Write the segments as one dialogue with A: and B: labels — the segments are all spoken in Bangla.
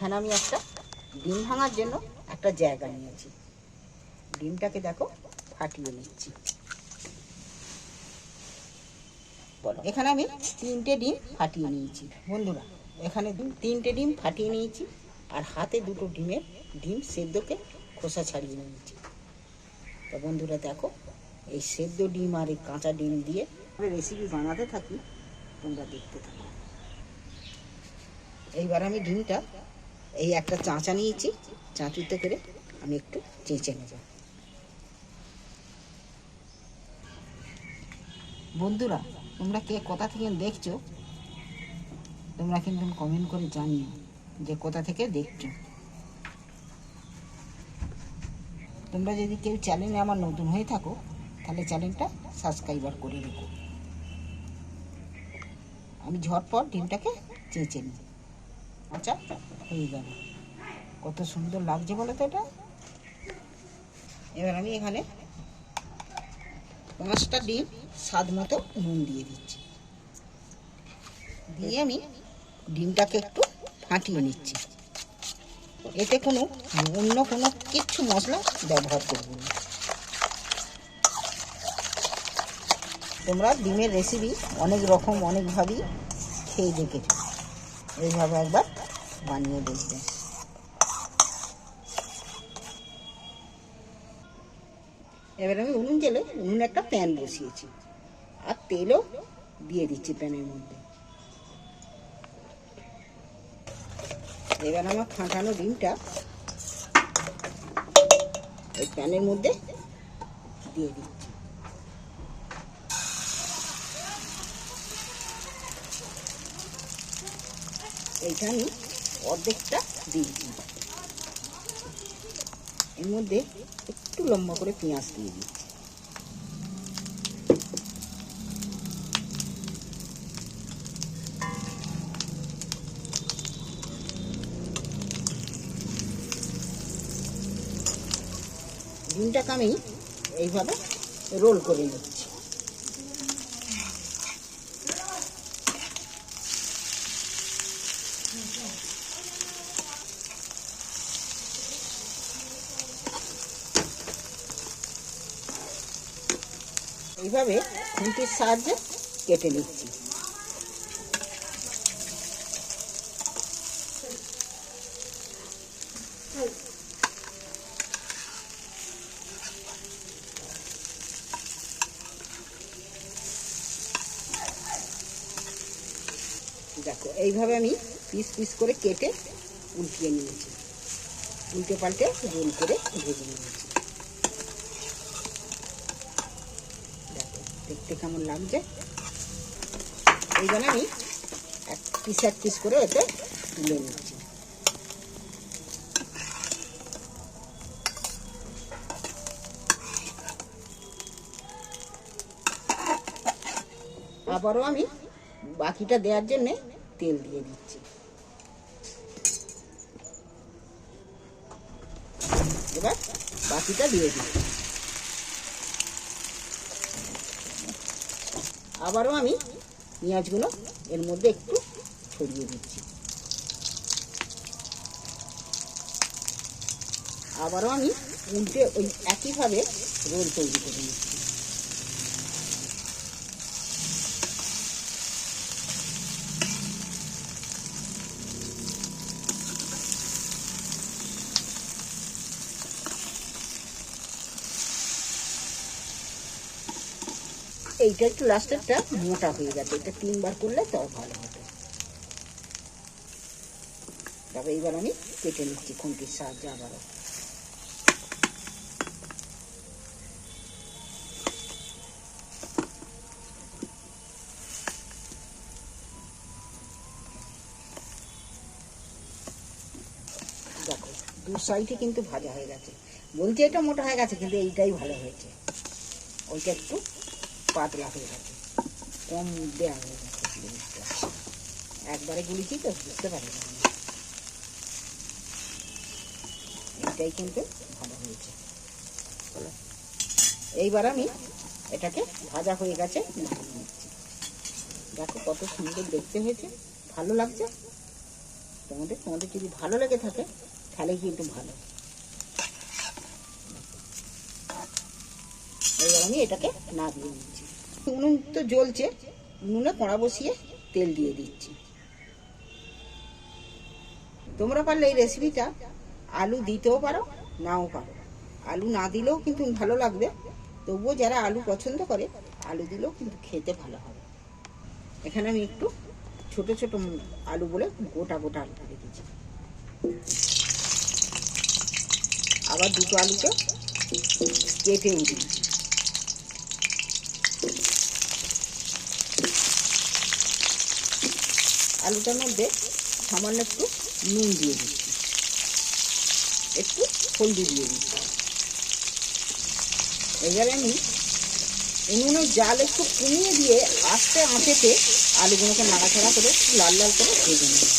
A: এখানে আমি একটা। ডিম ভাঙার জন্য একটা জায়গা নিয়েছি। ডিমটাকে দেখো ফাটিয়ে নিচ্ছি। বলো, এখানে আমি তিনটে ডিম ফাটিয়ে নিয়েছি। বন্ধুরা, এখানে তিনটে ডিম ফাটিয়ে নিয়েছি আর হাতে দুটো ডিমের ডিম সেদ্ধকে খোসা ছাড়িয়ে নিয়েছি। তো বন্ধুরা দেখো, এই সেদ্ধ ডিম আর এই কাঁচা ডিম দিয়ে আমি রেসিপি বানাতে থাকি, তোমরা দেখতে থাকো। এইবার আমি ডিমটা এই একটা চাঁচা নিয়েছি, চাঁচুতে করে আমি একটু চেঁচে নেব। বন্ধুরা, তোমরা কে কোথা থেকে দেখছ, তোমরা কিন্তু কমেন্ট করে জানিও যে কোথা থেকে দেখছ। তোমরা যদি কেউ চ্যানেলে আমার নতুন হয়ে থাকো, তাহলে চ্যানেলটা সাবস্ক্রাইবার করে রেখো। আমি ঝটপট ডিমটাকে চেঁচে নিই। আচ্ছা হয়ে গেল কত সুন্দর লাগছে বলো তো এটা। এবার আমি এখানে পাঁচটা ডিম স্বাদ মতো নুন দিয়ে দিচ্ছি। দিয়ে আমি ডিমটাকে একটু ফাটিয়ে নিচ্ছি। এতে কোনো অন্য কোনো কিচ্ছু মশলা ব্যবহার করব না। তোমরা ডিমের রেসিপি অনেক রকম, অনেকভাবেই খেয়ে দেখেছ। এইভাবে একবার বানিয়ে দেখবে। এবার আমি উনুন জেলে, উনুনে একটা প্যান বসিয়েছি। আর তেলও দিয়ে দিচ্ছি প্যানের মধ্যে। এবার আমার ফাটানো ডিমটা এই প্যানের মধ্যে দিয়ে দিচ্ছি। এইটা আমি অর্ধেকটা দিয়ে দিই এর মধ্যে একটু লম্বা করে পেঁয়াজ দিয়ে দিচ্ছি। ডিমটাকে আমি এইভাবে রোল করে নিচ্ছি। এইভাবে খুন্তির সাহায্যে কেটে নিচ্ছি। দেখো, এইভাবে আমি পিস পিস করে কেটে উল্টিয়ে নিয়েছি। উল্টে পাল্টে রোল করে ভেজে নিয়েছি দেখো দেখতে কেমন লাগছে? এই জন্য আমি এক পিস এক পিস করে এতে তুলে নিচ্ছি। আবারও আমি বাকিটা দেওয়ার জন্যে তেল দিয়ে দিচ্ছি। এবার বাকিটা দিয়ে দিচ্ছি। আবারও আমি পেঁয়াজগুলো এর মধ্যে একটু ছড়িয়ে দিচ্ছি। আবারও আমি উল্টে ওই একইভাবে রোল তৈরি করে নিচ্ছি। এইটা একটু লাস্টেরটা মোটা হয়ে গেছে এটা তিনবার করলে তাও ভালো হবে। তারপর এইবার আমি কেটে নিচ্ছি খুন্তির সাহায্যে আবারও। দেখো, দু সাইডে কিন্তু ভাজা হয়ে গেছে। বলছি এটা মোটা হয়ে গেছে, কিন্তু এইটাই ভালো হয়েছে। ওইটা একটু পাতলা হয়ে গেছে। কম দেওয়া হয়ে গেছে একবারে গুলিছি তো বুঝতে পারি। এইটাই কিন্তু ভালো হয়েছে। এইবার আমি এটাকে ভাজা হয়ে গেছে নামিয়ে নিচ্ছি। দেখো কত সুন্দর দেখতে হয়েছে। ভালো লাগছে। তোমাদের তোমাদের যদি ভালো লেগে থাকে, তাহলে কিন্তু ভালো। এবার আমি এটাকে না দিয়ে দিচ্ছি উনুন তো জ্বলছে উনুনে কড়া বসিয়ে তেল দিয়ে দিচ্ছি। তোমরা পারলে এই রেসিপিটা আলু দিতেও পারো, নাও পারো। আলু না দিলেও কিন্তু ভালো লাগবে, তবুও যারা আলু পছন্দ করে, আলু দিলেও কিন্তু খেতে ভালো হবে। এখানে আমি একটু ছোট ছোট আলু বলে গোটা গোটা আলু রেখেছি আবার দুটো আলুকে কেটে উঠিয়েছি। আলুটার মধ্যে সামান্য একটু নুন দিয়ে দিচ্ছি। একটু হলদি দিয়ে দিচ্ছি। এবারে আমি উনুনের জাল একটু কমিয়ে দিয়ে আস্তে আঁচেতে আলুগুলোকে নাড়াচাড়া করে লাল লাল করে ভেজে নেব।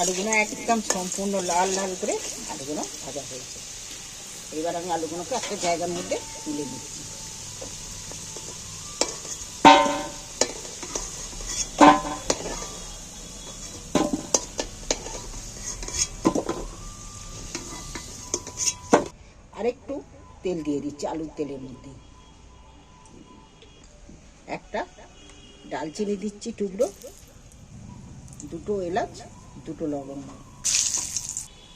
A: আলুগুলো একদম সম্পূর্ণ লাল লাল করে আলুগুলো ভাজা হয়েছে এবার আমি আলুগুলোকে একটা জায়গার মধ্যে তুলে দিচ্ছি আরেকটু তেল দিয়ে দিচ্ছি, আলুর তেলের মধ্যে। একটা ডালচিনি দিচ্ছি টুকরো, দুটো এলাচ, দুটো লবঙ্গ।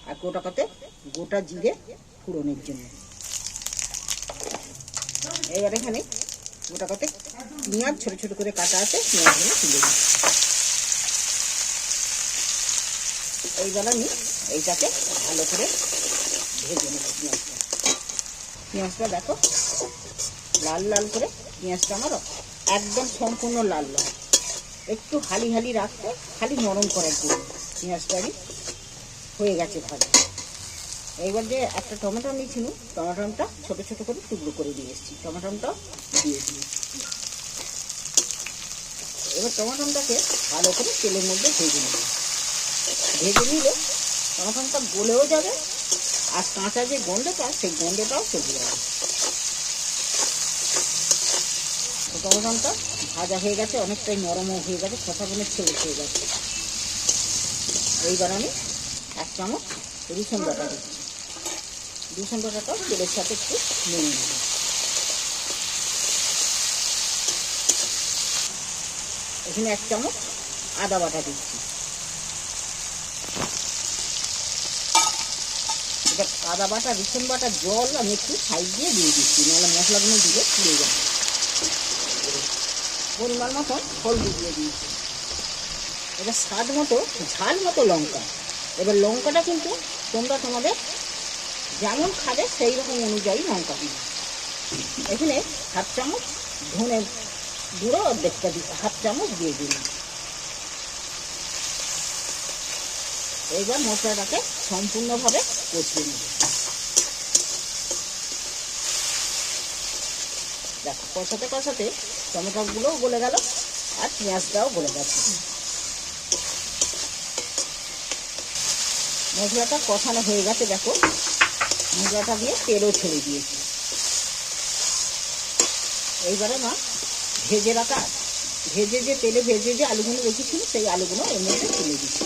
A: আর গোটাকাতে গোটা জিরে ফোড়নের জন্য। এবার এখানে গোটাকাতে পেঁয়াজ, ছোট ছোট করে কাটা আছে, পেঁয়াজগুলো তুলে দিচ্ছি এইবার আমি এইটাকে ভালো করে ভেজে নেব পেঁয়াজটা। পেঁয়াজটা দেখো, লাল লাল করে পেঁয়াজটা আমার একদম সম্পূর্ণ লাল লাল। একটু হালি হালি রাখতে, খালি নরম করার জন্য। পেঁয়াজটা হয়ে গেছে ভাজা। এইবার যে একটা টমেটো নিয়েছিল টমেটোটা ছোট ছোট করে টুকরো করে দিয়ে এসেছি। টমেটোটা দিয়ে দিয়েছি। এবার টমেটোটাকে ভালো করে তেলের মধ্যে ভেজে নেব। ভেজে নিলে টমেটোটা গলেও যাবে, আর কাঁচা যে গন্ধটা, সেই গন্ধটাও চলে যাবে। টমেটোটা ভাজা হয়ে গেছে, অনেকটাই নরমও হয়ে গেছে খোসাগুলো ছেলে খেয়ে গেছে। এইবার আমি এক চামচ রসুন বাটা দিচ্ছি। রসুন বাটাটা তেলের সাথে একটু নেড়ে নেব এখানে এক চামচ আদা বাটা দিচ্ছি। এবার আদা বাটা, রসুন বাটা, জল আমি একটু সাইড দিয়ে দিয়ে দিচ্ছি, নাহলে মশলাগুলো দিলে পুড়ে যাবে। পরিমাণ মতন হলদি দিয়ে দিয়েছি এবার স্বাদ মতো, ঝাল মতো লঙ্কা। এবার লঙ্কাটা কিন্তু তোমরা তোমাদের যেমন খাবে, সেই রকম অনুযায়ী লঙ্কা দিবে এখানে হাফ চামচ ধনে গুঁড়ো অর্ধেকটা দিই হাফ চামচ দিয়ে দিলাম এইবার মশলাটাকে সম্পূর্ণভাবে কষিয়ে নেব দেখো, কষাতে কষাতে টমেটোগুলোও গলে গেল, আর পেঁয়াজটাও গলে গেছে। মশলাটা কষানো হয়ে গেছে, দেখো। মশলাটা দিয়ে তেলও ছেড়ে দিয়েছি। এইবারে মা, ভেজে রাখা, ভেজে যে তেলে ভেজে যে আলুগুলো রেখেছিল, সেই আলুগুলো এর মধ্যে তুলে দিচ্ছি।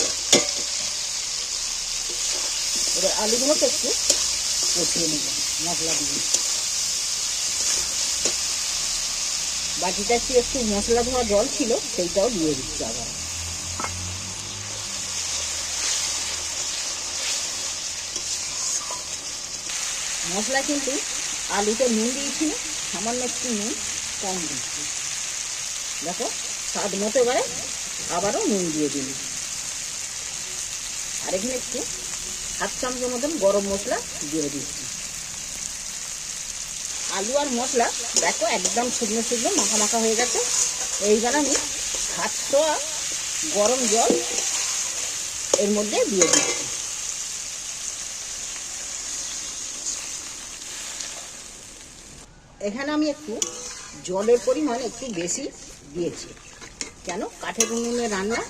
A: এবার আলুগুলোকে একটু কষিয়ে নেব, মশলা দিয়ে। বাটিটা কি একটু মশলা ধোয়া জল ছিল, সেইটাও দিয়ে দিচ্ছি আবার। মশলা কিন্তু আলুতে নুন দিয়েছিল সামান্য একটু নুন কম দিচ্ছি দেখো, স্বাদ মতো এবারে আবারও নুন দিয়ে দিন আর এখানে একটু হাত চামচের মতন গরম মশলা দিয়ে দিচ্ছি। আলু আর মশলা, দেখো, একদম শুকনো শুকনো, মাখা মাখা হয়ে গেছে। এইবার আমি সাতশো গরম জল এর মধ্যে দিয়ে দিচ্ছি। এখানে আমি একটু জলের পরিমাণ একটু বেশি দিয়েছি। কেন? কাঠের উনুনে রান্না,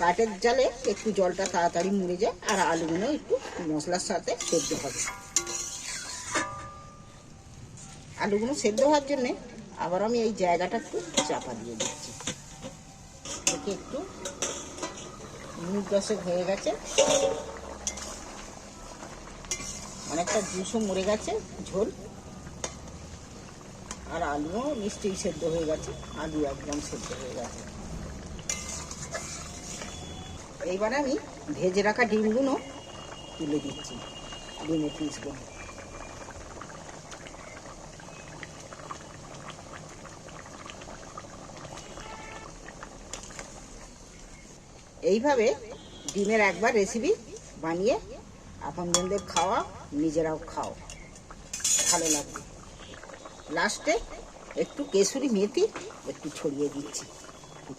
A: কাঠের জালে একটু জলটা তাড়াতাড়ি মুড়ে যায় আর আলুগুলো একটু মশলার সাথে সেদ্ধ হবে। আলুগুলো সেদ্ধ হওয়ার জন্যে আবার আমি এই জায়গাটা একটু চাপা দিয়ে দিচ্ছি। একে একটু মিনিট দশেক হয়ে গেছে। অনেকটা জুসও মরে গেছে, ঝোল। আর আলুও নিশ্চয়ই সেদ্ধ হয়ে গেছে, আলু একদম সেদ্ধ হয়ে গেছে। এইবার আমি ভেজে রাখা ডিমগুলো তুলে দিচ্ছি, ডিমের পিসগুলো। এইভাবে ডিমের একবার রেসিপি বানিয়ে, আপনজনদের খাওয়া নিজেরাও খাও। ভালো লাগবে। লাস্টে একটু কেসুরি মেথি একটু ছড়িয়ে দিচ্ছি।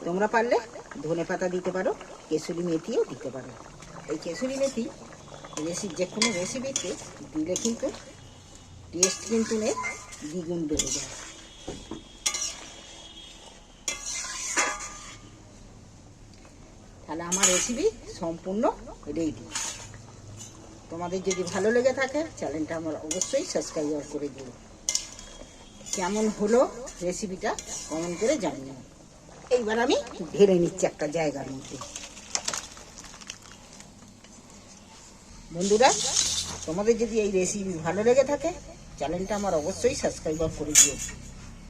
A: তোমরা পারলে ধনে পাতা দিতে পারো কেসুরি মেথিও দিতে পারো। এই কেসুরি মেথি রেসিপি যে কোনো রেসিপিতে দিলে কিন্তু টেস্ট কিন্তু এর দ্বিগুণ বেড়ে যায়। তাহলে আমার রেসিপি সম্পূর্ণ রেডি তোমাদের যদি ভালো লেগে থাকে চ্যানেলটা আমার অবশ্যই সাবস্ক্রাইব করে দিও। কেমন হলো রেসিপিটা কমেন্ট করে জানিও। এইবার আমি ঢেলে নিচ্ছি একটা জায়গার মধ্যে। বন্ধুরা, তোমাদের যদি এই রেসিপি ভালো লেগে থাকে চ্যানেলটা আমার অবশ্যই সাবস্ক্রাইব করে দিও।